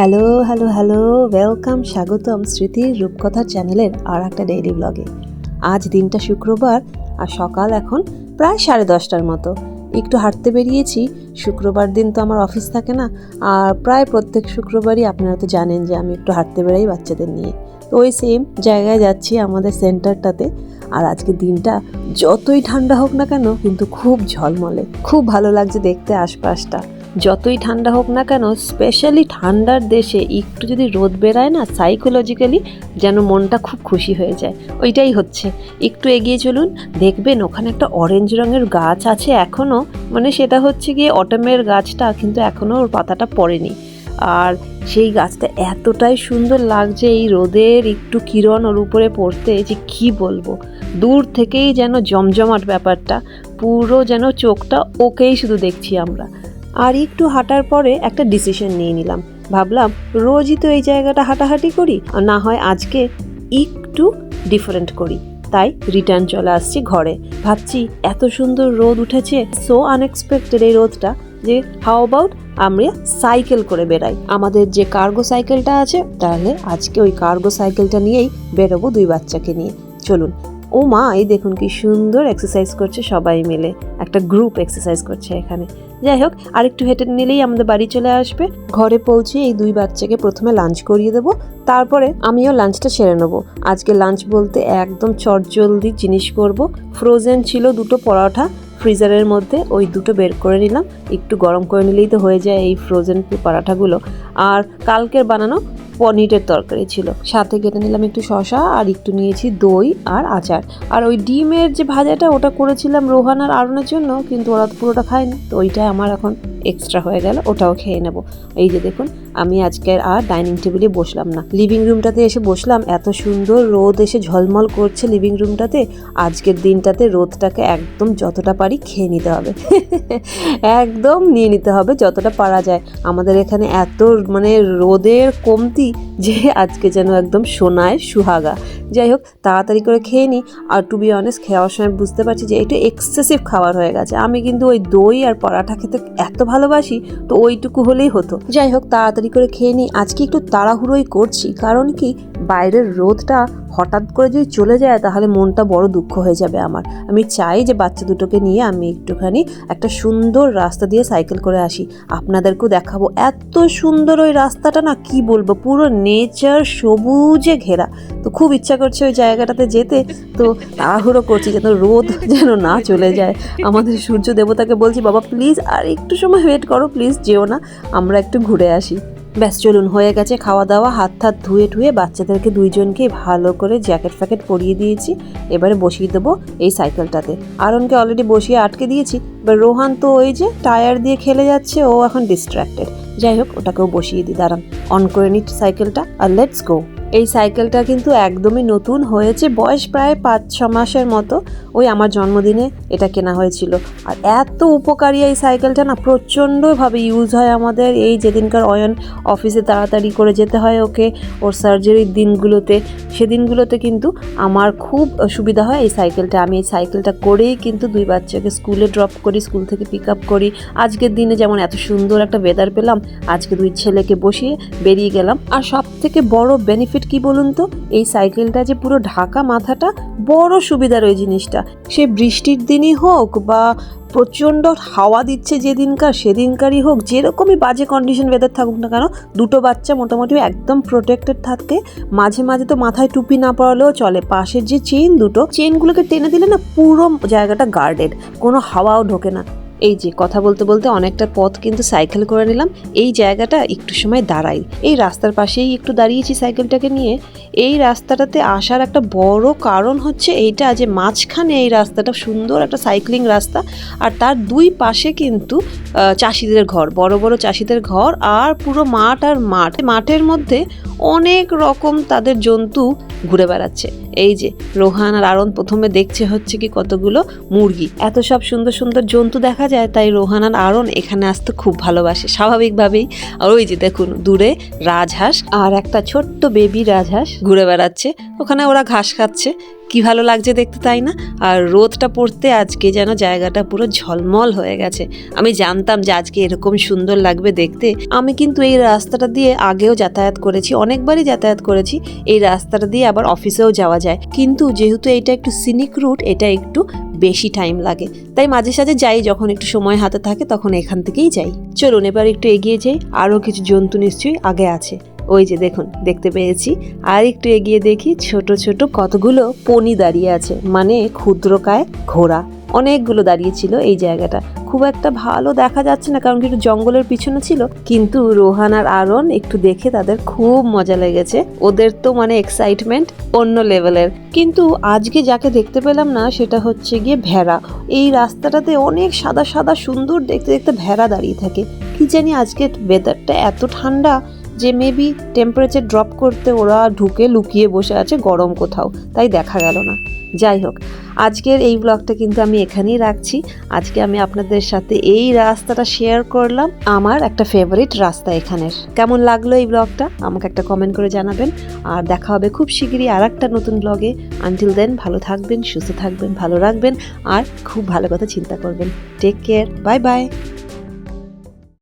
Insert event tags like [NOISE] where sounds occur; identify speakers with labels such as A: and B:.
A: Hello hello hello welcome স্বাগতম স্মৃতির রূপকথা চ্যানেলের আর একটা ডেইলি ব্লগে আজ দিনটা শুক্রবার আর সকাল এখন প্রায় সাড়ে দশটার মতো। একটু হাঁটতে বেরিয়েছি, শুক্রবার দিন তো আমার অফিস থাকে না, আর প্রায় প্রত্যেক শুক্রবারই আপনারা তো জানেন যে আমি একটু হাঁটতে বেরাই বাচ্চাদের নিয়ে। তো ওই সেম জায়গায় যাচ্ছি আমাদের সেন্টারটাতে আর আজকে দিনটা যতই ঠান্ডা হোক না কেন কিন্তু খুব ঝলমলে। খুব ভালো লাগছে দেখতে আশপাশটা। যতই ঠান্ডা হোক না কেন স্পেশালি ঠান্ডার দেশে একটু যদি রোদ বেরায় না সাইকোলজিক্যালি যেন মনটা খুব খুশি হয়ে যায়। ওইটাই হচ্ছে। একটু এগিয়ে চলুন, দেখবেন ওখানে একটা অরেঞ্জ রঙের গাছ আছে এখনও মানে সেটা হচ্ছে গিয়ে অটমের গাছটা, কিন্তু এখনও ওর পাতাটা পড়েনি। আর সেই গাছটা এতটাই সুন্দর লাগছে, এই রোদের একটু কিরণ ওর উপরে পড়তে, যে কি বলব? দূর থেকেই যেন জমজমাট ব্যাপারটা, পুরো যেন চোখটা ওকেই শুধু দেখছি আমরা। আর একটু হাঁটার পরে একটা ডিসিশন নিয়ে নিলাম। ভাবলাম, রোজই তো এই জায়গাটা হাঁটাহাঁটি করি, আর না হয় আজকে একটু ডিফারেন্ট করি। তাই রিটার্ন চলে আসছি ঘরে। ভাবছি, এত সুন্দর রোদ উঠেছে সো আনএক্সপেক্টেড এই রোদটা যে হাউ অ্যাবাউট আমরা সাইকেল করে বেড়াই। আমাদের যে কার্গো সাইকেলটা আছে, তাহলে আজকে ওই কার্গো সাইকেলটা নিয়েই বেরোবো দুই বাচ্চাকে নিয়ে। চলুন ও মা, এই দেখুন কি সুন্দর এক্সারসাইজ করছে সবাই মিলে। একটা গ্রুপ এক্সারসাইজ করছে এখানে। যাই হোক, আরেকটু হেঁটে নিলেই আমাদের বাড়ি চলে আসবে। ঘরে পৌঁছে এই দুই বাচ্চাকে প্রথমে লাঞ্চ করিয়ে দেবো। তারপরে আমিও লাঞ্চটা সেরে নেব। আজকে লাঞ্চ বলতে একদম চটজলদি জিনিস করব। ফ্রোজেন ছিল দুটো পরোটা ফ্রিজারের মধ্যে, ওই দুটো বের করে নিলাম। একটু গরম করে নিলেই তো হয়ে যায় এই ফ্রোজেন পরাঠাগুলো আর কালকের বানানো পনিরের তরকারি ছিল। সাথে কেটে নিলাম একটু শশা আর একটু নিয়েছি দই আর আচার। আর ওই ডিমের যে ভাজাটা, ওটা করেছিলাম রোহান আর আরনের জন্য, কিন্তু ওরা পুরোটা খায়নি। তো ওইটা আমার এখন এক্সট্রা হয়ে গেল, ওটাও খেয়ে নেব। এই যে দেখুন আমি আজকের আর ডাইনিং টেবিলে বসলাম না। লিভিং রুমটাতে এসে বসলাম, এত সুন্দর রোদ এসে ঝলমল করছে লিভিং রুমটাতে আজকের দিনটাতে রোদটাকে একদম যতটা পারি খেয়ে নিতে হবে। [LAUGHS] একদম নিয়ে নিতে হবে যতটা পারা যায়। আমাদের এখানে এত মানে রোদের কমতি যে আজকে যেন একদম সোনায় সুহাগা। যাই হোক, তাড়াতাড়ি করে খেয়ে নিই আর টু বি অনেস্ট খাওয়ার সময় বুঝতে পারছি যে এটা এক্সেসিভ খাবার হয়ে গেছে। আমি কিন্তু ওই দই আর পরাঠা খেতে এত ভালোবাসি, তো ওইটুকু হলেই হতো। যাই হোক, তাড়াতাড়ি করে খেয়ে নিই। আজকে একটু তাড়াহুড়োই করছি কারণ কি বাইরের রোদটা হঠাৎ করে যদি চলে যায়, তাহলে মনটা বড় দুঃখ হয়ে যাবে আমার। আমি চাই যে বাচ্চা দুটোকে নিয়ে আমি একটুখানি একটা সুন্দর রাস্তা দিয়ে সাইকেল করে আসি। আপনাদেরকেও দেখাবো এত সুন্দর ওই রাস্তাটা না, কি বলব, পুরো নেচার সবুজে ঘেরা। তো খুব ইচ্ছা করছে ওই জায়গাটাতে যেতে। তো তাড়াহুড়ো করছি যেন রোদ যেন না চলে যায়। আমাদের সূর্য দেবতাকে বলছি, বাবা প্লিজ আর একটু সময় ওয়েট করো প্লিজ যেও না। আমরা একটু ঘুরে আসি। ব্যাস, চলুন, হয়ে গেছে খাওয়া দাওয়া। হাত হাত ধুয়ে ধুয়ে বাচ্চাদেরকে দুইজনকে ভালো করে জ্যাকেট ফ্যাকেট পরিয়ে দিয়েছি। এবারে বসিয়ে দেবো এই সাইকেলটাতে। আরনকে অলরেডি বসিয়ে আটকে দিয়েছি। এবার রোহান তো ওই যে টায়ার দিয়ে খেলে যাচ্ছে, ও এখন ডিস্ট্র্যাক্টেড যাই হোক, ওটাকেও বসিয়ে দিই। দাঁড়ান অন করে নিট সাইকেলটা আর লেটস গো এই সাইকেলটা কিন্তু একদমই নতুন হয়েছে, বয়স প্রায় পাঁচ, ছ মাসের মতো। ওই আমার জন্মদিনে এটা কেনা হয়েছিল। আর এত উপকারী এই সাইকেলটা না, প্রচণ্ডভাবে ইউজ হয় আমাদের। এই যেদিনকার অয়ন অফিসে তাড়াতাড়ি করে যেতে হয় ওকে, ওর সার্জারির দিনগুলোতে, সেদিনগুলোতে কিন্তু আমার খুব সুবিধা হয় এই সাইকেলটা। আমি এই সাইকেলটা করেই কিন্তু দুই বাচ্চাকে স্কুলে ড্রপ করি, স্কুল থেকে পিক আপ করি। আজকের দিনে যেমন এত সুন্দর একটা ওয়েদার পেলাম, আজকে দুই ছেলেকে বসিয়ে বেরিয়ে গেলাম। আর সব থেকে বড় বেনিফিট কি বলুন তো? এই সাইকেলটা যে পুরো ঢাকা মাথাটা, বড় সুবিধার ওই জিনিসটা। সে বৃষ্টির দিনই হোক বা প্রচণ্ড হাওয়া দিচ্ছে যেদিনকার, সেদিনকারই হোক, যেরকমই বাজে কন্ডিশন ওয়েদার থাকুক না কেন, দুটো বাচ্চা মোটামুটি একদম প্রোটেক্টেড থাকে। মাঝে মাঝে তো মাথায় টুপি না পড়ালেও চলে। পাশের যে চেন দুটো চেনগুলোকে টেনে দিলে না পুরো জায়গাটা গার্ডেড কোনো হাওয়াও ঢোকে না। এই যে কথা বলতে বলতে অনেকটা পথ কিন্তু সাইকেল করে নিলাম। এই জায়গাটা একটু সময় দাঁড়াই। এই রাস্তার পাশেই একটু দাঁড়িয়েছি সাইকেলটাকে নিয়ে। এই রাস্তাটাতে আসার একটা বড় কারণ হচ্ছে এইটা যে মাঝখানে এই রাস্তাটা সুন্দর একটা সাইক্লিং রাস্তা আর তার দুই পাশে কিন্তু চাষিদের ঘর, বড় বড় চাষিদের ঘর আর পুরো মাঠ আর মাঠ। মাঠের মধ্যে অনেক রকম তাদের জন্তু ঘুরে বেড়াচ্ছে। এই যে, রোহান আর আরন প্রথমে দেখছে হচ্ছে কি কতগুলো মুরগি। এত সব সুন্দর সুন্দর জন্তু দেখা যায়, তাই রোহান আর আরন এখানে আসতে খুব ভালোবাসে, স্বাভাবিকভাবেই। আর ওই যে দেখুন, দূরে রাজহাঁস আর একটা ছোট্ট বেবি রাজহাঁস ঘুরে বেড়াচ্ছে। ওখানে ওরা ঘাস খাচ্ছে। কি ভালো লাগছে দেখতে তাই না? আর রোদটা পড়তে আজকে যেন জায়গাটা পুরো ঝলমল হয়ে গেছে। আমি জানতাম যে আজকে এরকম সুন্দর লাগবে দেখতে। আমি কিন্তু এই রাস্তাটা দিয়ে আগেও যাতায়াত করেছি, অনেকবারই যাতায়াত করেছি। এই রাস্তাটা দিয়ে আবার অফিসেও যাওয়া যায়। কিন্তু যেহেতু এটা একটু সিনিক রুট এটা একটু বেশি টাইম লাগে। তাই মাঝে সাঝে যাই, যখন একটু সময় হাতে থাকে, তখন এখান থেকেই যাই। চলুন, এবার একটু এগিয়ে যাই। আরও কিছু জন্তু নিশ্চয়ই আগে আছে। ওই যে দেখুন, দেখতে পেয়েছি। আর একটু এগিয়ে দেখি, ছোট ছোট কতগুলো পনি দাঁড়িয়ে আছে। মানে ক্ষুদ্রকায় ঘোড়া। অনেকগুলো দাঁড়িয়ে ছিল এই জায়গাটা। খুব একটা ভালো দেখা যাচ্ছে না, কারণ একটু জঙ্গলের পিছনে ছিল। কিন্তু রোহান আর আরন একটু দেখে তাদের খুব মজা লেগেছে। ওদের তো মানে এক্সাইটমেন্ট অন্য লেভেলের কিন্তু আজকে যাকে দেখতে পেলাম না, সেটা হচ্ছে গিয়ে ভেড়া। এই রাস্তাটাতে অনেক সাদা সাদা সুন্দর দেখতে দেখতে ভেড়া দাঁড়িয়ে থাকে। কি জানি আজকে ওয়েদারটা এত ঠান্ডা। যে মেবি টেম্পারেচার ড্রপ করতে ওরা ঢুকে লুকিয়ে বসে আছে গরম কোথাও, তাই দেখা গেল না। যাই হোক, আজকের এই ব্লগটা কিন্তু আমি এখানেই রাখছি। আজকে আমি আপনাদের সাথে এই রাস্তাটা শেয়ার করলাম, আমার একটা ফেভারিট রাস্তা এখানের। কেমন লাগল এই ব্লগটা আমাকে একটা কমেন্ট করে জানাবেন। আর দেখা হবে খুব শিগগিরই আর একটা নতুন ব্লগে আনটিল দেন ভালো থাকবেন, সুস্থ থাকবেন, ভালো রাখবেন, আর খুব ভালো কথা চিন্তা করবেন। Take care bye bye